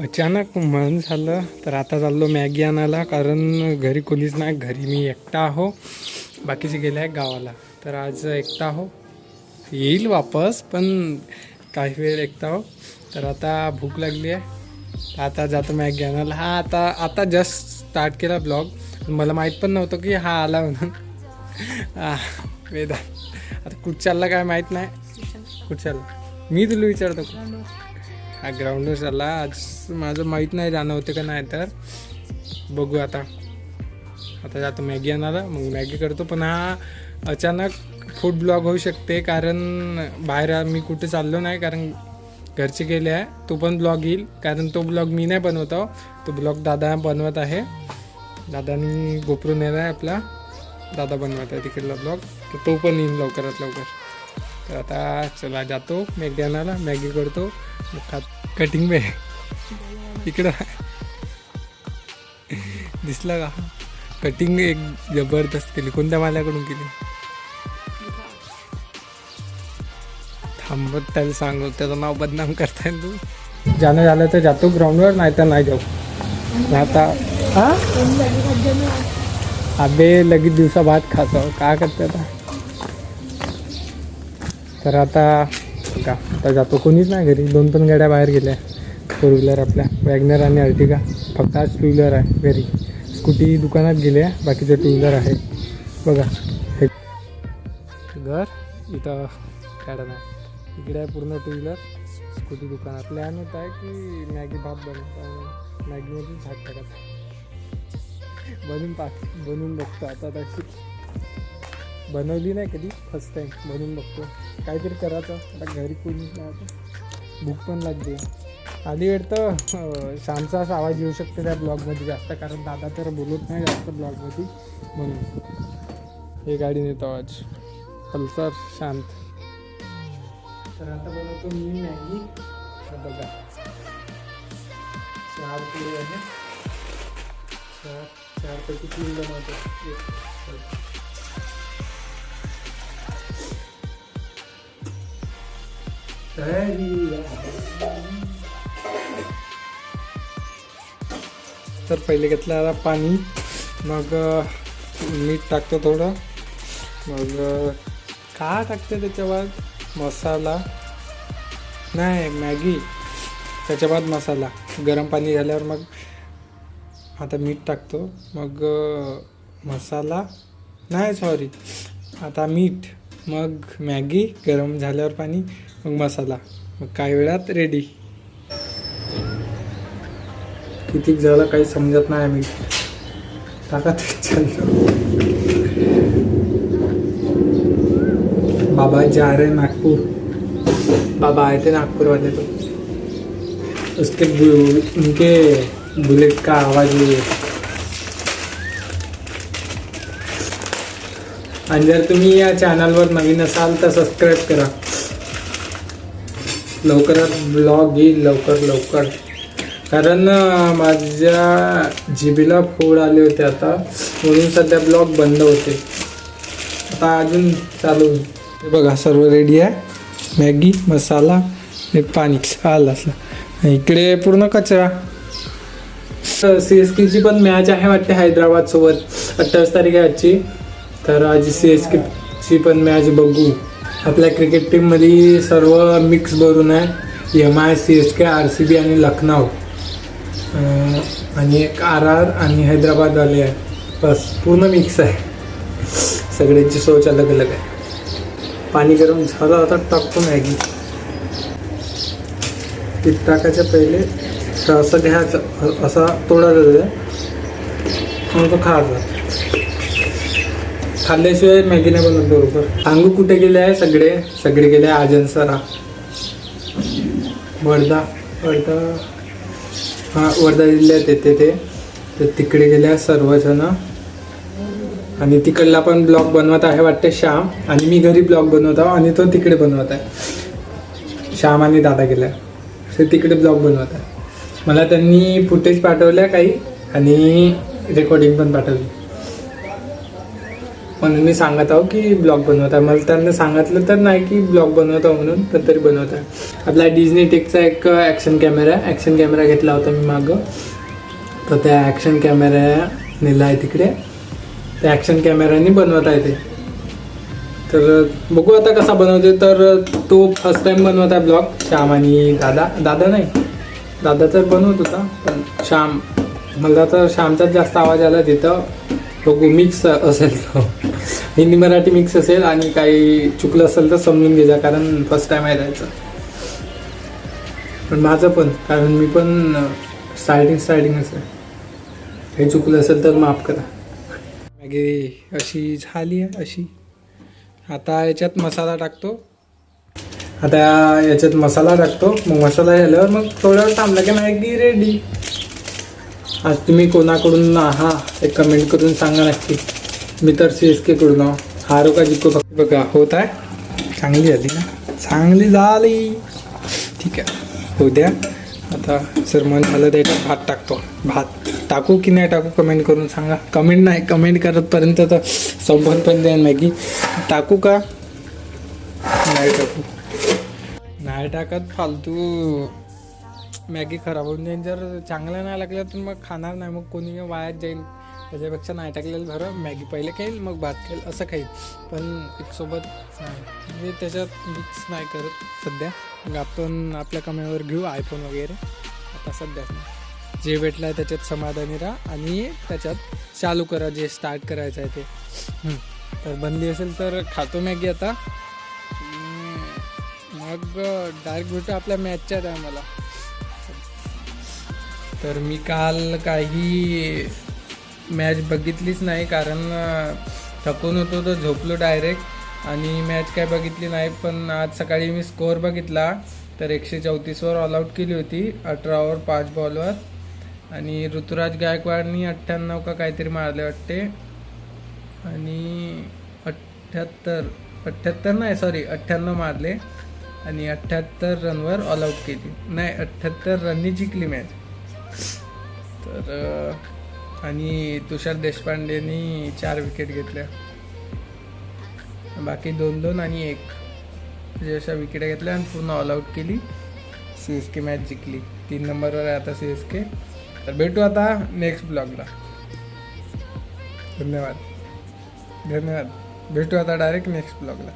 अचानक मन झालं तर आता चाललो मॅगी आणायला कारण घरी कोणीच नाही घरी मी एकटा आहो. बाकीचे गेले आहे गावाला. तर आज एकटा आहो. येईल वापस पण काही वेळ एकटा आहो. तर आता भूक लागली आहे. आता जातो मॅगी आणायला. हा आता आता जस्ट स्टार्ट केला ब्लॉग मला माहीत पण नव्हतं की हा आला म्हणून. आ, वेदा आता कुठं चालला काय माहीत नाही. कुठं चालला मी तुला विचारतो. हा ग्राउंडवर चालला आज माझं माहीत नाही जाणं होतं का नाही तर. बघू आता. आता जातो मॅगी आणायला. मग मॅगी करतो. पण हा अचानक फूड ब्लॉग होऊ शकते. कारण बाहेर मी कुठे चाललो नाही. कारण घरचे गेले आहे. तो पण ब्लॉग येईल. कारण तो ब्लॉग मी नाही बनवत आहो. तो ब्लॉग दादा बनवत आहे. दादानी गोपरून येणार आहे आपला. दादा बनवत आहे तिकडला ब्लॉग तो पण येईल लवकरात लवकर. तर आता चला जातो. मॅगी आणायला. मॅगी करतो. खात कटिंग बे इकडं दिसला का? कटिंग एक जबरदस्त केली. कोणत्या माल्याकडून केली? थांबत त्याला सांगू. त्याचं नाव बदनाम करताय तू. जाणं झालं तर जातो ग्राउंडवर नाही तर नाही जाऊ आता हा? अबे लगेच दिवसा भात खातो. काय करते आता? तर आता का आता जातो. कोणीच नाही घरी. दोन पण गाड्या बाहेर गेल्या. फोर व्हीलर आपल्या. वॅगनर आणि अर्टिगा फक्त आज टू व्हीलर आहे घरी. स्कूटी दुकानात गेले बाकीचे टू व्हीलर आहे. बघा. हे घर इथं गाड्या नाही इकडे आहे पूर्ण टू व्हीलर स्कूटी दुकानात. प्लॅन होत आहे की मॅगी भात बनवतो. मॅगीमधून भात टाकायचा. बनून पाक बनवून बघतो. आता तशी बनवली नाही कधी? फर्स्ट टाईम बनवून बघतो काहीतरी करायचं. आता घरी कोणी नाही भूक पण लागते. आधी वेळ तर शांतचा असा आवाज येऊ शकते त्या ब्लॉगमध्ये जास्त कारण दादा तर बोलत नाही जास्त ब्लॉगमध्ये. म्हणून हे गाडी नेतो आवाज पल्सर शांत. तर आता बनवतो मी मॅगी. बघा. चार पोळी आहे. चार चारपैकी तीन बनवतो. तर पहिले घेतलं आता पाणी मग मीठ टाकतो थोडं. मग का टाकते त्याच्यावर? मसाला. नाही मॅगी. त्याच्या बाद मसाला. गरम पाणी झाल्यावर मग आता मीठ टाकतो. मग मसाला. नाही सॉरी आता मीठ. मग मॅगी गरम झाल्यावर पाणी. मग मसाला. मग काही वेळात रेडी किती झालं काही समजत नाही आम्ही. टाका ते चाललं बाबा जा रे नागपूर. बाबा आए थे नागपुर वाले तो उसके बु- उनके बुलेट का आवाज ये आणि जर तुम्ही या चॅनलवर नवीन असाल तर सबस्क्राईब करा. लवकरात ब्लॉग येईल लवकर लवकर. कारण माझ्या जिबीला फोड आले होते आता. म्हणून सध्या ब्लॉग बंद होते. आता अजून चालू हे बघा सर्व रेडी आहे. मॅगी मसाला हे पाणी. आलं असलं इकडे पूर्ण कचरा. सी एस केची पण मॅच आहे वाटते हैदराबादसोबत. अठ्ठावीस तारीख आहे आजची. तर आज सी एस केची पण मॅच बघू. आपल्या क्रिकेट टीममध्ये सर्व मिक्स भरून आहे. M I C S K R C B आणि लखनौ. आणि एक आर आर आणि हैदराबादवाले आहे. बस पूर्ण मिक्स आहे. सगळ्यांची सोच अलग अलग आहे. पाणी गरम झालं आता टाकतो मॅगी. पीठ टाकायच्या पहिले. असं घ्यायचं असा तोडा मग तो खायचा. खाल्ल्याशिवाय मॅगी नाही बनत बरोबर. सांगू कुठे गेले आहे सगळे? सगळे गेले आहे आजनसरा. वर्धा वर्धा. हां वर्धा जिल्ह्यात येते ते तर तिकडे गेले आहे सर्वजण. आणि तिकडला पण ब्लॉग बनवत आहे वाटते श्याम. आणि मी घरी ब्लॉग बनवत आहो आणि तो तिकडे बनवत आहे. श्याम आणि दादा गेल्या ते तिकडे ब्लॉग बनवत आहे. मला त्यांनी फुटेज पाठवल्या काही. आणि रेकॉर्डिंग पण पाठवली म्हणून मी सांगत आहो की ब्लॉग बनवत आहे. मला त्यांना सांगितलं तर नाही की ब्लॉग बनवत आहो म्हणून पण तरी बनवत आहे. आपला डिझनी टेकचा एक ॲक्शन कॅमेरा ॲक्शन कॅमेरा घेतला होता मी मागं. तर त्या ॲक्शन कॅमेरा नेला आहे तिकडे. त्या ॲक्शन कॅमेऱ्यानी बनवत आहे ते. तर बघू आता कसा बनवते. तर तो फर्स्ट टाइम बनवत आहे ब्लॉग. श्याम आणि दादा. दादा नाही. दादा तर बनवत होता पण श्याम. मला तर श्यामचाच जास्त आवाज आला तिथं. बघू मिक्स असेल तर हिंदी मराठी मिक्स असेल आणि काही चुकलं असेल तर समजून घेजा कारण फर्स्ट टाइम आहे जायचं पण माझं पण कारण मी पण स्टार्टिंग स्टार्टिंग असेल काही चुकलं असेल तर माफ करा. मॅगी अशी झाली आहे अशी. आता याच्यात मसाला टाकतो. आता याच्यात मसाला टाकतो. मग मसाला झाल्यावर मग थोडं वेळ थांबला की मॅगी रेडी आज तुम्ही कोणाकडून हा एक कमेंट करून सांगा नक्की. मी तर सी एस के कडून आहो. हारो का जिको फक्त. बघा होत आहे. चांगली झाली ना? चांगली झाली. ठीक आहे. उद्या द्या. आता सर मन झालं त्याच्यात भात टाकतो. भात टाकू की नाही टाकू कमेंट करून सांगा. कमेंट नाही कमेंट करतपर्यंत तर संपत पण देईन मॅगी. टाकू का? नाही टाकू. नाही टाकत फालतू. मॅगी खराब होऊन जाईल. जर चांगलं नाही लागलं तर मग खाणार नाही. मग कोणी वायात जाईल. त्याच्यापेक्षा नाही टाकलेलं बरं मॅगी पहिले खाईल मग भात खाईल असं खाईल. पण एक सोबत नाही म्हणजे त्याच्यात मिक्स नाही करत सध्या. मग आपण आपल्या कमाईवर घेऊ आयफोन वगैरे. आता सध्याच नाही. जे भेटलं आहे त्याच्यात समाधानी राहा आणि त्याच्यात चालू करा. जे स्टार्ट करायचं आहे ते. तर बंदी असेल तर खातो मॅगी आता. मग डायरेक्ट भेटू आपल्या मॅचच्या टायमाला तर मी काल काही मॅच बघितलीच नाही कारण थकून होतो तर झोपलो डायरेक्ट आणि मॅच काय बघितली नाही पण आज सकाळी मी स्कोअर बघितला. तर एकशे चौतीसवर ऑल आऊट केली होती अठरा ओव्हर पाच बॉलवर आणि ऋतुराज गायकवाडनी अठ्ठ्याण्णव का काहीतरी मारले वाटते. आणि अठ्ठ्याहत्तर अठ्ठ्याहत्तर नाही सॉरी अठ्ठ्याण्णव मारले. आणि अठ्ठ्याहत्तर रनवर ऑल आऊट केली. नाही अठ्ठ्याहत्तर रननी जिंकली मॅच तर आणि तुषार देशपांडेनी चार विकेट घेतल्या. बाकी दोन दोन आणि एक. म्हणजे अशा विकेट घेतल्या आणि पूर्ण ऑल आऊट केली. सी एस के मॅच जिंकली. तीन नंबरवर आहे आता सी एस के तर भेटू आता नेक्स्ट ब्लॉगला धन्यवाद. धन्यवाद. भेटू आता डायरेक्ट नेक्स्ट ब्लॉगला